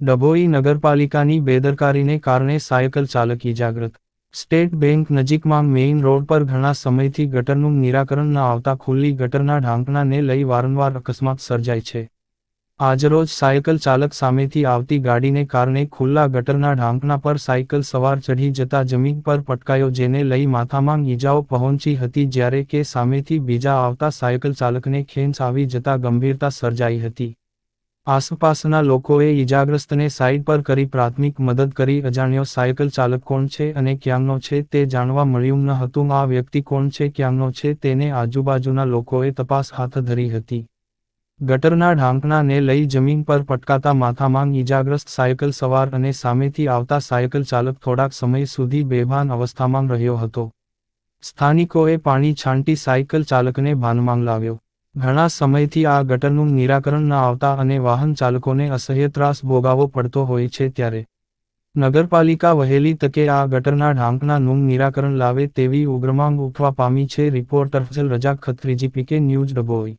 ડભોઈ નગરપાલિકાની બેદરકારીને કારણે સાયકલ ચાલક ઇજાગ્રત સ્ટેટ બેંક નજીકમાં મેઇન રોડ પર ઘણા સમયથી ગટરનું નિરાકરણ ન આવતા ખુલ્લી ગટરના ઢાંકણાને લઈ વારંવાર અકસ્માત સર્જાય છે. આજરોજ સાયકલ ચાલક સામેથી આવતી ગાડીને કારણે ખુલ્લા ગટરના ઢાંકણા પર સાયકલ સવાર ચઢી જતા જમીન પર પટકાયો જેને લઈ માથામાં ઈજાઓ પહોંચી હતી જ્યારે કે સામેથી બીજા આવતા સાયકલ ચાલકને ખેંચ આવી જતા ગંભીરતા સર્જાઈ હતી. આસપાસના લોકોએ ઈજાગ્રસ્તને સાઇડ પર કરી પ્રાથમિક મદદ કરી. અજાણ્યો સાયકલ ચાલક કોણ છે અને ક્યાંનો છે તે જાણવા મળ્યું ન હતું. આ વ્યક્તિ કોણ છે, ક્યાંનો છે તેને આજુબાજુના લોકોએ તપાસ હાથ ધરી હતી. ગટરના ઢાંકણાને લઈ જમીન પર પટકાતા માથામાં ઈજાગ્રસ્ત સાયકલ સવાર અને સામેથી આવતા સાયકલ ચાલક થોડાક સમય સુધી બેભાન અવસ્થામાં રહ્યો હતો. સ્થાનિકોએ પાણી છાંટી સાયકલ ચાલકને ભાનમાં લાવ્યો. ઘણા સમયથી આ ગટરનું નિરાકરણ ન આવતા અને વાહન ચાલકોને અસહ્ય ત્રાસ ભોગાવવો પડતો હોય છે ત્યારે. નગરપાલિકા વહેલી તકે આ ગટરના ઢાંકનાનું નિરાકરણ લાવે તેવી ઉગ્રમાંગ ઉઠવા પામી છે, રિપોર્ટર ફઝલ રજા ખત્રીજી, પીકે ન્યૂઝ ડભોઈ.